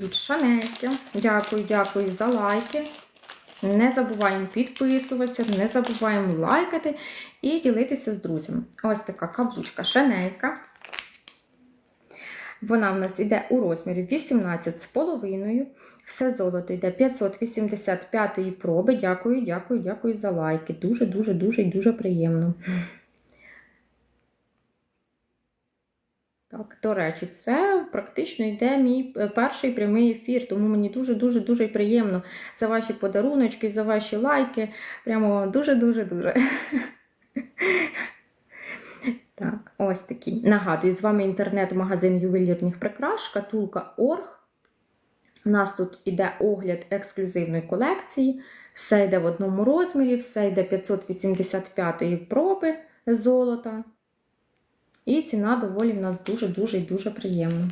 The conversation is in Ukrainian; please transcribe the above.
від Шанельки. Дякую, дякую за лайки. Не забуваємо підписуватися, не забуваємо лайкати і ділитися з друзями. Ось така каблучка Шанелька. Вона в нас йде у розмірі 18,5. Все золото йде 585 проби. Дякую, дякую, дякую за лайки. Дуже-дуже-дуже дуже приємно. Так, до речі, це практично йде мій е, перший прямий ефір, тому мені дуже-дуже дуже приємно за ваші подаруночки, за ваші лайки. Прямо дуже-дуже-дуже. Так, ось такий. Нагадую, з вами інтернет-магазин ювелірних прикрас, шкатулка Орг. У нас тут іде огляд ексклюзивної колекції. Все йде в одному розмірі, все йде 585-ї проби золота. І ціна доволі в нас дуже-дуже і дуже приємна.